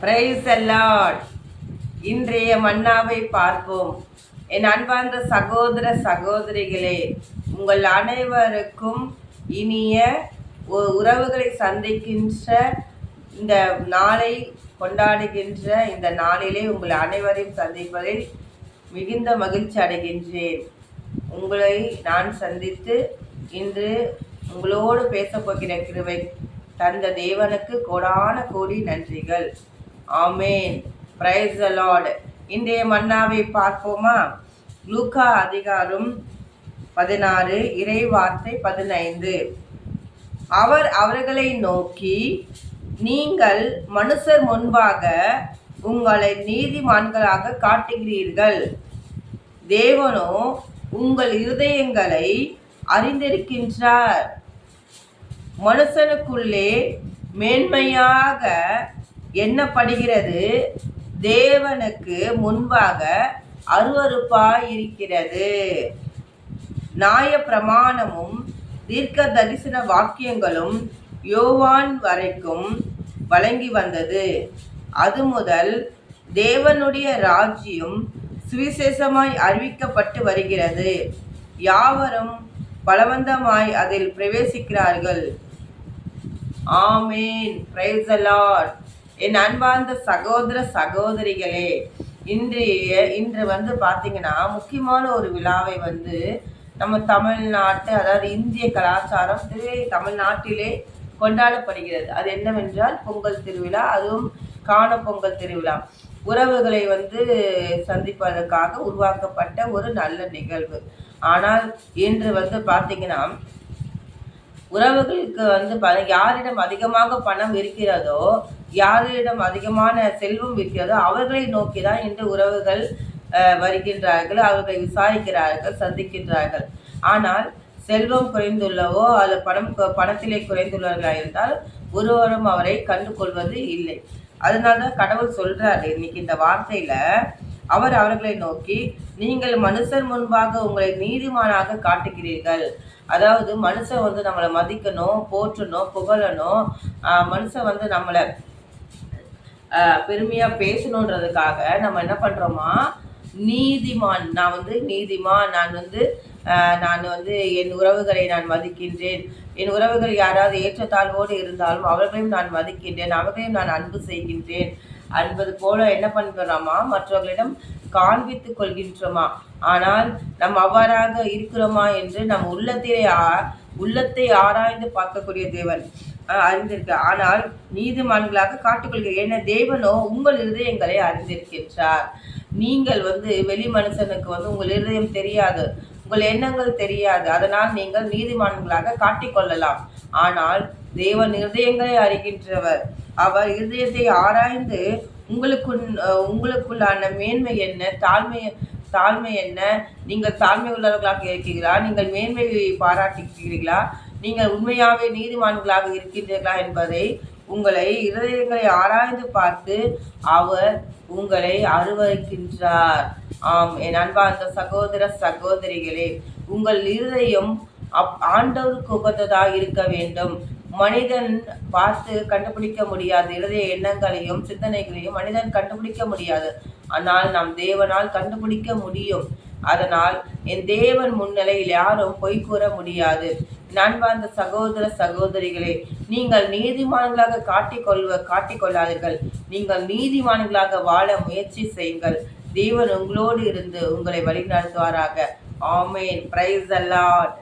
Price allot இன்றைய மன்னாவை பார்ப்போம். என் அன்பார்ந்த சகோதர சகோதரிகளே உங்கள் அனைவருக்கும் இனிய உறவுகளை சந்திக்கின்ற இந்த நாளை கொண்டாடுகின்ற இந்த நாளிலே உங்கள் அனைவரையும் சந்திப்பதில் மிகுந்த மகிழ்ச்சி அடைகின்றேன். உங்களை நான் சந்தித்து இன்று உங்களோடு பேசப்போகிற கிருவை தந்த தேவனுக்கு கோடான கோடி நன்றிகள். ஆமேன். பிரைஸ் லார்ட் இன்றைய மன்னாவை பார்ப்போமா? லூக்கா அதிகாரம் பதினாறு இறை வார்த்தை பதினைந்து. அவர் அவர்களை நோக்கி நீங்கள் மனுஷர் முன்பாக உங்களை நீதிமான்களாக காட்டுகிறீர்கள். தேவனோ உங்கள் இருதயங்களை அறிந்திருக்கின்றார். மனுஷனுக்குள்ளே மேன்மையாக எண்ணப்படுகிறது தேவனுக்கு முன்பாக அருவருப்பாய் இருக்கிறது நாய பிரமாணமும் தீர்க்க தரிசன வாக்கியங்களும் யோவான் வரைக்கும் வழங்கி வந்தது. அது முதல் தேவனுடைய ராஜ்யம் சுவிசேஷமாய் அறிவிக்கப்பட்டு வருகிறது. யாவரும் பலவந்தமாய் அதில் பிரவேசிக்கிறார்கள். ஆமேன். பிரைஸ் லார்ட் என் அன்பார்ந்த சகோதர சகோதரிகளே இன்றைய இன்று வந்து பார்த்தீங்கன்னா முக்கியமான ஒரு விழாவை வந்து நம்ம தமிழ்நாட்டு அதாவது இந்திய கலாச்சாரம் திரு தமிழ்நாட்டிலே கொண்டாடப்படுகிறது. அது என்னவென்றால் பொங்கல் திருவிழா. அதுவும் காண பொங்கல் திருவிழா. உறவுகளை வந்து சந்திப்பதற்காக உருவாக்கப்பட்ட ஒரு நல்ல நிகழ்வு. ஆனால் இன்று வந்து பார்த்தீங்கன்னா உறவுகளுக்கு வந்து ப- யாரிடம் அதிகமாக பணம் இருக்கிறதோ யாரிடம் அதிகமான செல்வம் இருக்கிறதோ அவர்களை நோக்கி தான் இன்று உறவுகள் வருகின்றார்கள் அவர்களை விசாரிக்கிறார்கள் சந்திக்கின்றார்கள். ஆனால் செல்வம் குறைந்துள்ளவோ அதில் பணம் பணத்திலே குறைந்துள்ளவர்களாக இருந்தால் ஒருவரும் அவரை கண்டுகொள்வது இல்லை. அதனால தான் கடவுள் சொல்றாரு இன்னைக்கு இந்த வார்த்தையில அவர் அவர்களை நோக்கி நீங்கள் மனுஷர் முன்பாக உங்களை நீதிமானாக காட்டுகிறீர்கள். அதாவது மனுஷன் வந்து நம்மளை மதிக்கணும் போற்றணும் புகழணும். மனுஷன் வந்து நம்மளை ஆஹ் பெருமையா பேசணுன்றதுக்காக நம்ம என்ன பண்ணுறோமா நீதிமான். நான் வந்து நீதிமான். நான் வந்து ஆஹ் நான் வந்து என் உறவுகளை நான் மதிக்கின்றேன். என் உறவுகள் யாராவது ஏற்றத்தாழ்வோடு இருந்தாலும் அவர்களையும் நான் மதிக்கின்றேன். அவர்களையும் நான் அன்பு செய்கின்றேன். அன்பது போல என்ன பண்ணுறோமா மற்றவர்களிடம் காண்பித்துக் கொள்கின்றோமா? ஆனால் நம் அவ்வாறாக இருக்கிறோமா என்று நம் உள்ளத்திலே ஆ- உள்ளத்தை ஆராய்ந்து பார்க்கக்கூடிய தேவன் அறிந்திருக்க. ஆனால் நீதிமான்களாக காட்டுக்கொள்கிறேன் ஏன்னா தேவனோ உங்கள் இருதயங்களை அறிந்திருக்கின்றார். நீங்கள் வந்து வெளி மனுஷனுக்கு வந்து உங்கள் இருதயம் தெரியாது. உங்கள் எண்ணங்கள் தெரியாது. அதனால் நீங்கள் நீதிமான்களாக காட்டிக்கொள்ளலாம் ஆனால் தேவன் இருதயங்களை அறிகின்றவர். அவர் இருதயத்தை ஆராய்ந்து உங்களுக்குள் உங்களுக்குள்ளான மேன்மை என்ன தாழ்மை தாழ்மை என்ன? நீங்கள் தாழ்மை உள்ளவர்களாக இருக்கிறீர்களா? நீங்கள் மேன்மையை பாராட்டுகிறீர்களா? நீங்கள் உண்மையாகவே நீதிமான்களாக இருக்கின்றீர்களா என்பதை உங்களை இருதயங்களை ஆராய்ந்து பார்த்து அவர் உங்களை அருவருக்கின்றார். ஆம் என் அன்பார்ந்த சகோதர சகோதரிகளே உங்கள் இருதயம் அப்- ஆண்டவருக்கு உகந்ததாக இருக்க வேண்டும். மனிதன் பார்த்து கண்டுபிடிக்க முடியாது இருதய எண்ணங்களையும் சிந்தனைகளையும் மனிதன் கண்டுபிடிக்க முடியாது. ஆனால் நாம் தேவனால் கண்டுபிடிக்க முடியும். அதனால் என் தேவன் முன்னிலையில் யாரும் பொய் கூற முடியாது. நண்பார்ந்த சகோதர சகோதரிகளே நீங்கள் நீதிமான்களாக காட்டிக்கொள்வ காட்டிக்கொள்ளாதீர்கள். நீங்கள் நீதிமான்களாக வாழ முயற்சி செய்யுங்கள். தேவன் உங்களோடு இருந்து உங்களை வழிநடத்துவாராக. ஆமேன். Price allot